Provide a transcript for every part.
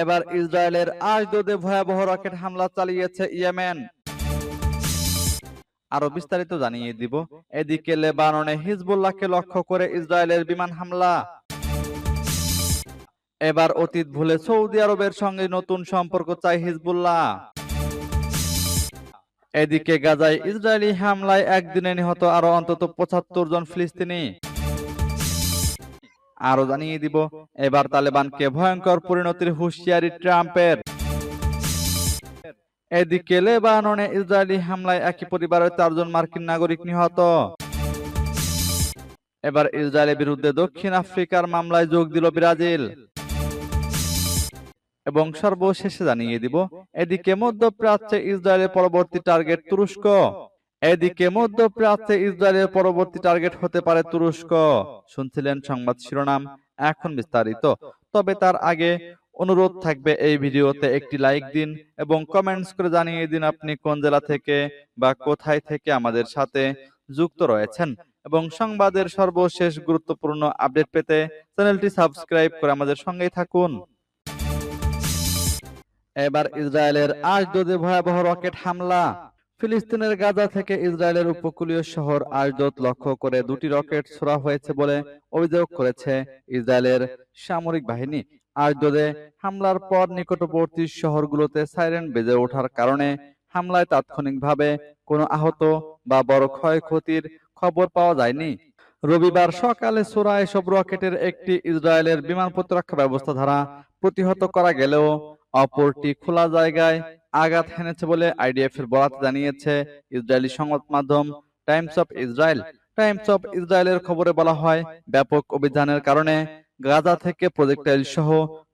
এবার ইসরায়েলের আজদোদে ভয়াবহ রকেট হামলা চালিয়েছে ইয়েমেন। আরও বিস্তারিত জানিয়ে দিব। এদিকে লেবাননে হিজবুল্লাহকে লক্ষ্য করে ইসরায়েলের বিমান হামলা। এবার অতীত ভুলে সৌদি আরবের সঙ্গে নতুন সম্পর্ক চায় হিজবুল্লাহ। এদিকে গাজায় ইসরায়েলি হামলায় একদিনে নিহত আরও অন্তত পঁচাত্তর জন ফিলিস্তিনি। আরও জানিয়ে দিব, এবার তালেবানকে ভয়ঙ্কর পরিণতির হুঁশিয়ারি ট্রাম্পের। এদিকে লেবাননে ইসরায়েলি হামলায় একই পরিবারের চারজন মার্কিন নাগরিক নিহত। এবার ইসরায়েলের বিরুদ্ধে দক্ষিণ আফ্রিকার মামলায় যোগ দিল ব্রাজিল। এবং সর্বশেষে জানিয়ে দিব, এদিকে মধ্যপ্রাচ্যে ইসরায়েলের পরবর্তী টার্গেট তুরস্ক। এদিকে মধ্যপ্রাচ্যে ইসরায়েলের পরবর্তী টার্গেট হতে পারে তুরস্ক। শুনছিলেন সংবাদ শিরোনাম, এখন বিস্তারিত। তবে তার আগে অনুরোধ থাকবে এই ভিডিওতে একটি লাইক দিন এবং কমেন্টস করে জানিয়ে দিন আপনি কোন জেলা থেকে বা কোথায় থেকে আমাদের সাথে যুক্ত রয়েছেন। এবং সংবাদের সর্বশেষ গুরুত্বপূর্ণ আপডেট পেতে চ্যানেলটি সাবস্ক্রাইব করে আমাদের সঙ্গেই থাকুন। এবার ইসরায়েলের আজদোদে ভয়াবহ রকেট হামলা। ফিলিস্তিনের গাজা থেকে ইসরায়েলের উপকূলীয় শহর আজদোদ লক্ষ্য করে দুটি রকেট ছোড়া হয়েছে বলে অভিযোগ করেছে ইসরায়েলের সামরিক বাহিনী। আজদোদে হামলার পর নিকটবর্তী শহরগুলোতে সাইরেন বেজে ওঠার কারণে হামলায় তাৎক্ষণিকভাবে কোনো আহত বা বড় ক্ষয়ক্ষতির খবর পাওয়া যায়নি। রবিবার সকালে সোরা এসব রকেটের একটি ইসরায়েলের বিমান প্রতিরক্ষা ব্যবস্থা দ্বারা প্রতিহত করা গেলেও অপরটি খোলা জায়গায় আঘাত হেনেছে বলে আইডিএফ এর বরাত জানিয়েছে ইসরায়েলি সংবাদ মাধ্যম Times of Israel. Times of ইসরায়েলের খবরে বলা হয়, ব্যাপক অভিযানের কারণে গাজা থেকে প্রজেক্টাইল সহ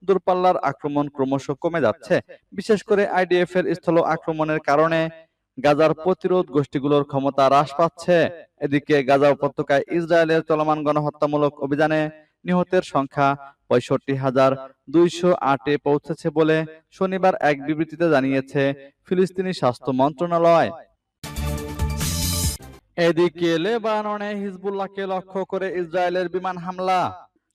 দূরপাল্লার আক্রমণ ক্রমশ কমে যাচ্ছে। বিশেষ করে আইডিএফ এর স্থল আক্রমণের কারণে গাজার প্রতিরোধ গোষ্ঠীগুলোর ক্ষমতা হ্রাস পাচ্ছে। এদিকে গাজা উপত্যকায় ইসরায়েলের চলমান গণহত্যামূলক অভিযানে নিহতের সংখ্যা পঁয়ষট্টি হাজার দুইশো আটে পৌঁছেছে বলে শনিবার এক বিবৃতিতে জানিয়েছে ফিলিস্তিনি স্বাস্থ্য মন্ত্রণালয়। এদিকে লেবাননে হিজবুল্লাহকে লক্ষ্য করে ইসরায়েলের বিমান হামলা।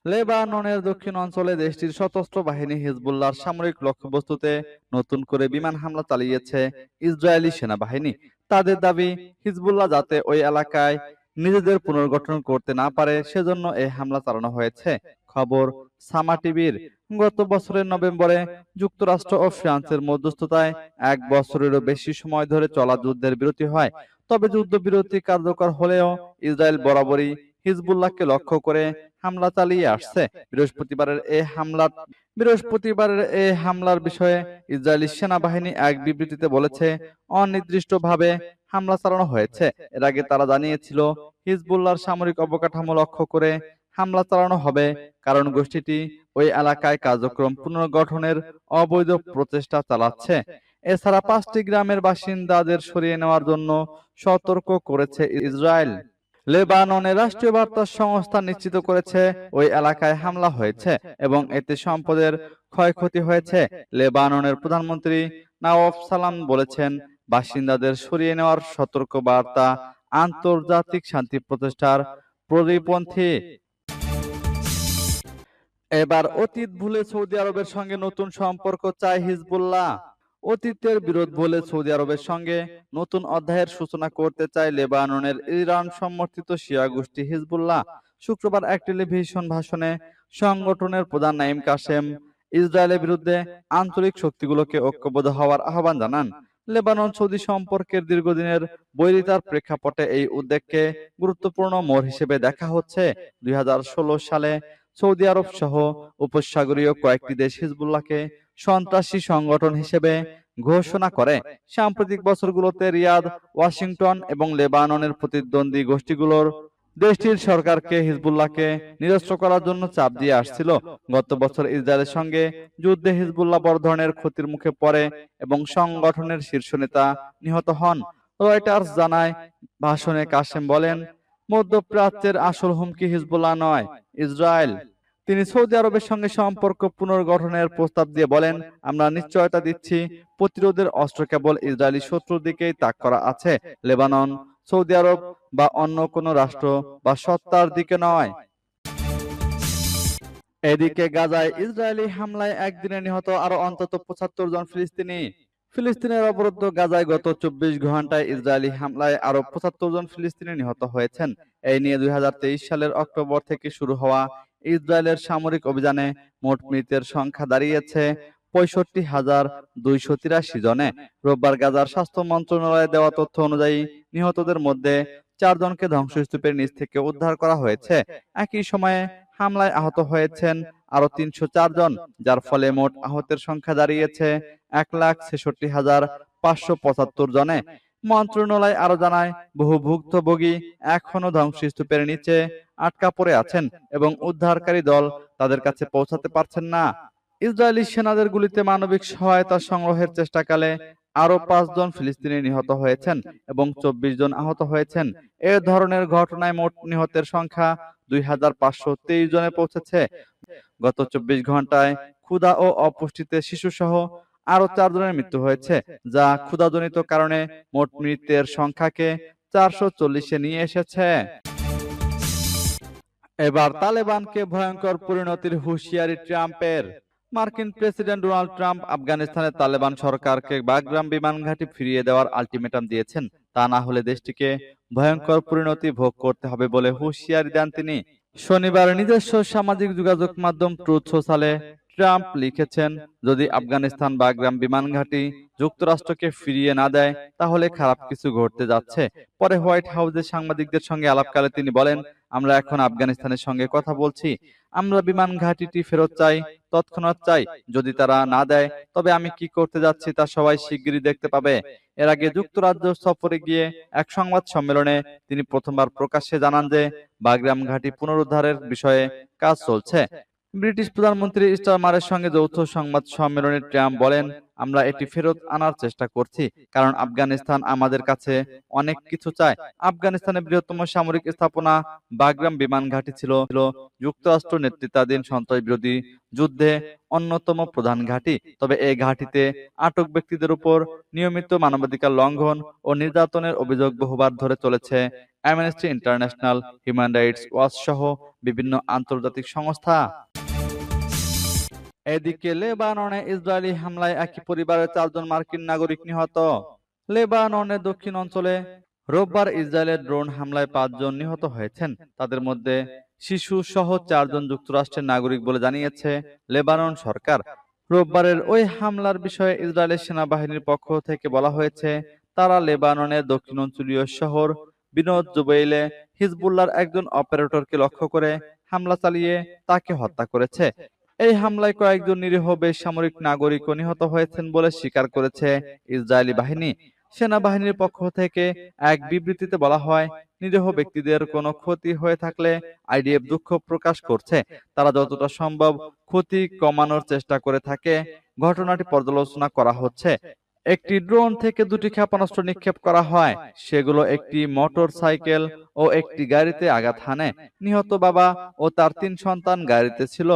লেবাননের দক্ষিণ অঞ্চলে দেশটির সশস্ত্র বাহিনী হিজবুল্লাহর সামরিক লক্ষ্যবস্তুতে নতুন করে বিমান হামলা চালিয়েছে ইসরায়েলি সেনাবাহিনী। তাদের দাবি, হিজবুল্লাহ যাতে ওই এলাকায় নিজেদের পুনর্গঠন করতে না পারে, সেজন্য এই হামলা চালানো হয়েছে। খবর, সামা টিভির। গত বছরের নভেম্বরে যুক্তরাষ্ট্র ও ফ্রান্সের মধ্যস্থতায় এক বছরেরও বেশি সময় ধরে চলা যুদ্ধের বিরতি হয়। তবে যুদ্ধবিরতি কার্যকর হলেও ইসরায়েল বরাবরই হিজবুল্লাহকে লক্ষ্য করে হামলা চালিয়ে আসছে। বৃহস্পতিবারের এই হামলা বৃহস্পতিবারের এই হামলার বিষয়ে ইসরায়েলি সেনাবাহিনী এক বিবৃতিতে বলেছে, অনির্দিষ্টভাবে হামলা চালানো হয়েছে। এর আগে তারা জানিয়েছিল হিজবুল্লাহর সামরিক অবকাঠামো লক্ষ্য করে হামলা চালানো হবে। কারণ গোষ্ঠীটি ওই এলাকায় কার্যক্রম পুনর্গঠনের অবৈধ প্রচেষ্টা চালাচ্ছে। এছাড়া পাঁচটি গ্রামের বাসিন্দাদের সরিয়ে নেওয়ার জন্য সতর্ক করেছে ইসরায়েল। লেবাননের রাষ্ট্রীয় বার্তা সংস্থা নিশ্চিত করেছে ওই এলাকায় হামলা হয়েছে এবং এতে সম্পদের ক্ষয়ক্ষতি হয়েছে। লেবাননের প্রধানমন্ত্রী নওয়াব সালাম বলেছেন বাসিন্দাদের সরিয়ে নেওয়ার সতর্ক বার্তা আন্তর্জাতিক শান্তি প্রচেষ্টার পরিপন্থী এবার অতীত ভুলে সৌদি আরবের সঙ্গে নতুন সম্পর্ক চায় হিজবুল্লাহ। অতীতের বিরোধ বলে সৌদি আরবের সঙ্গে নতুন অধ্যায়ের সূচনা করতে চায় লেবাননের ইরান সমর্থিত শিয়া গোষ্ঠী হিজবুল্লাহ। শুক্রবার এক টেলিভিশন ভাষণে সংগঠনের প্রধান নাইম কাসেম ইসরায়েলের বিরুদ্ধে আঞ্চলিক শক্তিগুলোকে ঐক্যবদ্ধ হওয়ার আহ্বান জানান। লেবানন সৌদি সম্পর্কের দীর্ঘদিনের বৈরিতার প্রেক্ষাপটে এই উদ্যোগকে গুরুত্বপূর্ণ মোড় হিসেবে দেখা হচ্ছে। দুই হাজার ষোলো সালে সৌদি আরব সহ উপসাগরীয় কয়েকটি দেশ হিজবুল্লাহকে সন্ত্রাসী সংগঠন হিসেবে ঘোষণা করে। সাম্প্রতিক বছরগুলোতে রিয়াদ, ওয়াশিংটন এবং লেবাননের প্রতিদ্বন্দ্বী গোষ্ঠীগুলোর দেশটির সরকারকে হিজবুল্লাহকে নিরস্ত্র করার জন্য চাপ দিয়ে আসছিল। গত বছর ইসরায়েলের সঙ্গে যুদ্ধে হিজবুল্লাহ বড় ধরনের ক্ষতির মুখে পড়ে এবং সংগঠনের শীর্ষ নেতা নিহত হন। রয়টার্স জানায়, ভাষণে কাসেম বলেন, মধ্যপ্রাচ্যের আসল হুমকি হিজবুল্লাহ নয়, ইসরায়েল। তিনি সৌদি আরবের সঙ্গে সম্পর্ক পুনর্গঠনের প্রস্তাব দিয়ে বলেন, আমরা নিশ্চয়তা দিচ্ছি, প্রতিরোধের অস্ত্র কেবল ইসরায়েলি শত্রুর দিকেই তাক করা আছে। লেবানন সৌদি আরব বা অন্য কোনো রাষ্ট্র বা সত্তার দিকে নয়। এদিকে গাজায় ইসরায়েলি হামলায় একদিনে নিহত আরও অন্তত পঁচাত্তর জন ফিলিস্তিনি। ফিলিস্তিনের অবরুদ্ধ গাজায় গত চব্বিশ ঘন্টায় ইসরায়েলি হামলায় আরও পঁচাত্তর জন ফিলিস্তিনি নিহত হয়েছেন। এই নিয়ে দুই হাজার তেইশ সালের অক্টোবর থেকে শুরু হওয়া ইসরায়েলের সামরিক অভিযানে মোট মৃতের সংখ্যা দাঁড়িয়েছে। পঁয়ষট্টি হাজার দুইশো তিরাশি জনে। রোববার গাজার স্বাস্থ্য মন্ত্রণালয়ে দেওয়া তথ্য অনুযায়ী নিহতদের মধ্যে চারজনকে ধ্বংসস্তূপের নিচ থেকে উদ্ধার করা হয়েছে। একই সময়ে হামলায় আহত হয়েছেন আরও তিনশো জন যার ফলে মোট আহতের সংখ্যা দাঁড়িয়েছে এক লাখ ছেষট্টি হাজার পাঁচশো পঁচাত্তর জনে। মন্ত্রণালয় আরও জানায়, বহু ভুক্তভোগী এখনও ধ্বংসস্তূপের নিচে আটকা পড়ে আছেন এবং উদ্ধারকারী দল তাদের কাছে পৌঁছাতে পারছেন না। ইসরায়েলি সেনাদের গুলিতে মানবিক সহায়তা সংগ্রহের চেষ্টাকালে আরও পাঁচজন ফিলিস্তিনি নিহত হয়েছেন এবং চব্বিশ জন আহত হয়েছেন। এ ধরনের ঘটনায় মোট নিহতের সংখ্যা দুই হাজার পাঁচশো তেইশ জনে পৌঁছেছে। গত চব্বিশ ঘন্টায় ক্ষুধা ও অপুষ্টিতে শিশু সহ আরও চারজনের মৃত্যু হয়েছে যা ক্ষুধাজনিত কারণে মোট মৃতের সংখ্যাকে চারশো চল্লিশে নিয়ে এসেছে। এবার তালেবানকে ভয়ঙ্কর পরিণতির হুঁশিয়ারি ট্রাম্পের। মার্কিন প্রেসিডেন্ট ডোনাল্ড ট্রাম্প আফগানিস্তানের তালেবান সরকারকে বাগরাম বিমান ঘাঁটি ফিরিয়ে দেওয়ার আলটিমেটাম দিয়েছেন। তা না হলে দেশটিকে ভয়ঙ্কর পরিণতি ভোগ করতে হবে বলে হুঁশিয়ারি দেন তিনি। শনিবার নিজস্ব সামাজিক যোগাযোগ মাধ্যম ট্রুথ সোশ্যালে ট্রাম্প লিখেছেন, যদি আফগানিস্তান বাগরাম বিমান ঘাঁটি যুক্তরাষ্ট্রকে ফিরিয়ে না দেয়, তাহলে খারাপ কিছু ঘটতে যাচ্ছে। পরে হোয়াইট হাউসের সাংবাদিকদের সঙ্গে আলাপকালে তিনি বলেন আমরা এখন আফগানিস্তানের সঙ্গে কথা বলছি। আমরা বিমান ঘাঁটিটি ফেরত চাই, তৎক্ষণাৎ চাই। যদি তারা না দেয়, তবে আমি কি করতে যাচ্ছি তা সবাই শিগগিরই দেখতে পাবে। এর আগে যুক্তরাজ্য সফরে গিয়ে এক সংবাদ সম্মেলনে তিনি প্রথমবার প্রকাশ্যে জানান যে, বাগরাম ঘাঁটি পুনরুদ্ধারের বিষয়ে কাজ চলছে। ব্রিটিশ প্রধানমন্ত্রী স্টারমারের সঙ্গে যৌথ সংবাদ সম্মেলনে ট্রাম্প বলেন আমরা এটি ফেরত আনার চেষ্টা করছি। কারণ আফগানিস্তান আমাদের কাছে অনেক কিছু চায়। আফগানিস্তানের বৃহত্তম সামরিক স্থাপনা বাগরাম বিমান ঘাঁটি ছিল। যুক্তরাষ্ট্র নেতৃত্বাধীন সন্ত্রাস বিরোধী যুদ্ধে অন্যতম প্রধান ঘাঁটি। তবে এই ঘাঁটিতে আটক ব্যক্তিদের উপর নিয়মিত মানবাধিকার লঙ্ঘন ও নির্যাতনের অভিযোগ বহুবার ধরে চলেছে Amnesty International Human Rights Watch সহ বিভিন্ন আন্তর্জাতিক সংস্থা। এদিকে লেবাননে ইসরায়েলি হামলায় একই পরিবারের চারজন মার্কিন নাগরিক নিহত। লেবাননের দক্ষিণ অঞ্চলে রোববার ইসরায়েলের ড্রোন হামলায় পাঁচজন নিহত হয়েছেন। তাদের মধ্যে শিশু সহ চারজন যুক্তরাষ্ট্রের নাগরিক বলে জানিয়েছে লেবানন সরকার। রোববারের ওই হামলার বিষয়ে ইসরায়েলের সেনাবাহিনীর পক্ষ থেকে বলা হয়েছে তারা লেবাননের দক্ষিণ অঞ্চলীয় শহর বিনোদ জুবেইলে হিজবুল্লার একজন অপারেটরকে লক্ষ্য করে হামলা চালিয়ে তাকে হত্যা করেছে। এই হামলায় কয়েকজন নিরীহ বেসামরিক নাগরিকও নিহত হয়েছেন বলে স্বীকার করেছে ইসরায়েলি বাহিনী। সেনাবাহিনীর পক্ষ থেকে এক বিবৃতিতে বলা হয়, নিরীহ ব্যক্তিদের কোনো ক্ষতি হয়ে থাকলে আইডিএফ দুঃখ প্রকাশ করছে। তারা যতটা সম্ভব ক্ষতি কমানোর চেষ্টা করে থাকে। ঘটনাটি পর্যালোচনা করা হচ্ছে। একটি ড্রোন থেকে দুটি ক্ষেপণাস্ত্র নিক্ষেপ করা হয়। সেগুলো একটি মোটর সাইকেল ও একটি গাড়িতে আঘাত হানে। নিহত বাবা ও তার তিন সন্তান গাড়িতে ছিল।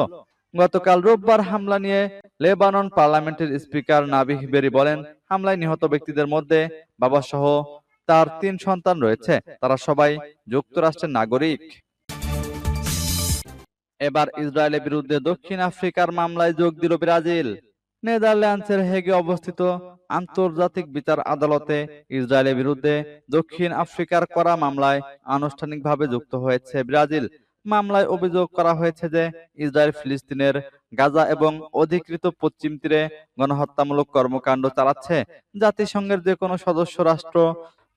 গতকাল রোববার হামলা নিয়ে লেবানন পার্লামেন্টের স্পিকার নাবিহ বেরি বলেন, হামলায় নিহত ব্যক্তিদের মধ্যে বাবা সহ তার তিন সন্তান রয়েছে। তারা সবাই যুক্তরাষ্ট্রের নাগরিক। এবার ইসরায়েলের বিরুদ্ধে দক্ষিণ আফ্রিকার মামলায় যোগ দিল ব্রাজিল। নেদারল্যান্ডসের হেগে অবস্থিত আন্তর্জাতিক বিচার আদালতে ইসরায়েলের বিরুদ্ধে দক্ষিণ আফ্রিকার করা মামলায় আনুষ্ঠানিকভাবে যুক্ত হয়েছে ব্রাজিল। মামলায় অভিযোগ করা হয়েছে যে ইসরায়েল ফিলিস্তিনের গাজা এবং অধিকৃত পশ্চিম তীরে গণহত্যামূলক কর্মকাণ্ড চালাচ্ছে। জাতিসংঘের যে কোনো সদস্য রাষ্ট্র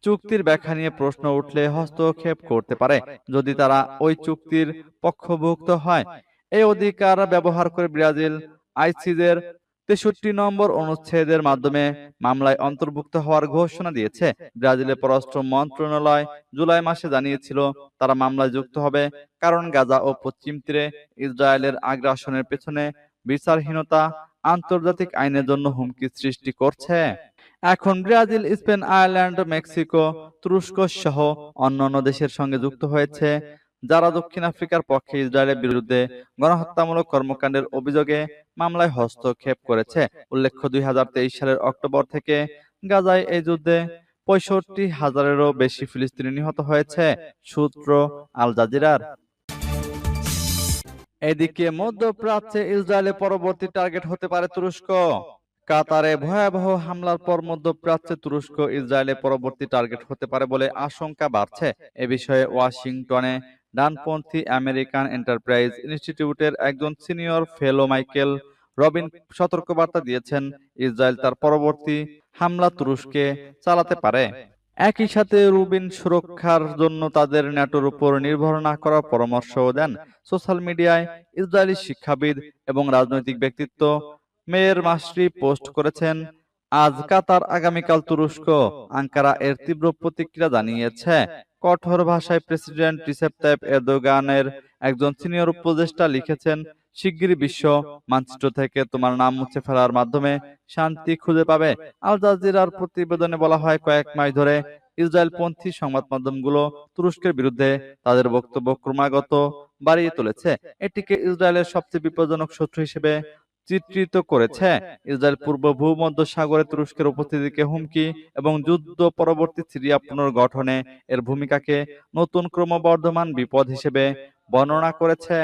চুক্তির ব্যাখ্যা নিয়ে প্রশ্ন উঠলে হস্তক্ষেপ করতে পারে। যদি তারা ওই চুক্তির পক্ষভুক্ত হয় এই অধিকার ব্যবহার করে ব্রাজিল আইসিজের তেষট্টি নম্বর অনুচ্ছেদের মাধ্যমে মামলায় অন্তর্ভুক্ত হওয়ার ঘোষণা দিয়েছে ব্রাজিলের পররাষ্ট্র মন্ত্রণালয়। জুলাই মাসে জানিয়েছিল, তারা মামলায় যুক্ত হবে কারণ গাজা ও পশ্চিম তীরে ইসরায়েলের আগ্রাসনের পেছনে বিচারহীনতা আন্তর্জাতিক আইনের জন্য হুমকি সৃষ্টি করছে। এখন ব্রাজিল, স্পেন, আয়ারল্যান্ড, মেক্সিকো, তুরস্ক সহ অন্যান্য দেশের সঙ্গে যুক্ত হয়েছে যারা দক্ষিণ আফ্রিকার পক্ষে ইসরায়েলের বিরুদ্ধে গণহত্যামূলক কর্মকাণ্ডের অভিযোগে মামলায় হস্তক্ষেপ করেছে। উল্লেখ্য, দুই সালের অক্টোবর থেকে গাজায় এই যুদ্ধে পঁয়ষট্টি হাজারেরও বেশি ফিলিস্তিনি নিহত হয়েছে, সূত্র আল জাজিরার। এদিকে মধ্যপ্রাচ্যে ইসরায়েলের পরবর্তী টার্গেট হতে পারে তুরস্ক। কাতারে ভয়াবহ হামলার পর মধ্যপ্রাচ্যে তুরস্ক ইসরায়েলের পরবর্তী টার্গেট হতে পারে বলে আশঙ্কা বাড়ছে। এ বিষয়ে ওয়াশিংটনে ডানপন্থী আমেরিকান এন্টারপ্রাইজ ইনস্টিটিউটের একজন সিনিয়র ফেলো মাইকেল রবিন সতর্কবার্তা দিয়েছেন, ইসরায়েল তার পরবর্তী হামলা তুরস্কে চালাতে পারে। একই সাথে রুবিন সুরক্ষার জন্য তাদের ন্যাটোর উপর নির্ভর না করার পরামর্শও দেন সোশ্যাল মিডিয়ায় ইসরায়েলি শিক্ষাবিদ এবং রাজনৈতিক ব্যক্তিত্ব। মেয়ের মাসরি পোস্ট করেছেন আজ কাতার আগামীকাল তুরস্ক। আঙ্কারা এর তীব্র প্রতিক্রিয়া জানিয়েছে। কঠোর ভাষায় প্রেসিডেন্ট রিসেপ তাইপ এরদোগানের একজন সিনিয়র উপদেষ্টা লিখেছেন, শিগগিরই বিশ্ব মানচিত্র থেকে তোমার নাম মুছে ফেলার মাধ্যমে শান্তি খুঁজে পাবে। আল জাজিরার প্রতিবেদনে বলা হয়, কয়েক মাস ধরে ইসরায়েলপন্থী সংবাদ মাধ্যমগুলো তুরস্কের বিরুদ্ধে তাদের বক্তব্য ক্রমাগত বাড়িয়ে তুলেছে। এটিকে ইসরায়েলের সবচেয়ে বিপজ্জনক শত্রু হিসেবে চিত্রিত করেছে। ইসরায়েল পূর্ব ভূমধ্য সাগরে তুরস্কের উপস্থিতিকে হুমকি এবং যুদ্ধ পরবর্তী সিরিয়া পুনর্গঠনে এর ভূমিকাকে নতুন ক্রমবর্ধমান বিপদ হিসেবে বর্ণনা করেছে।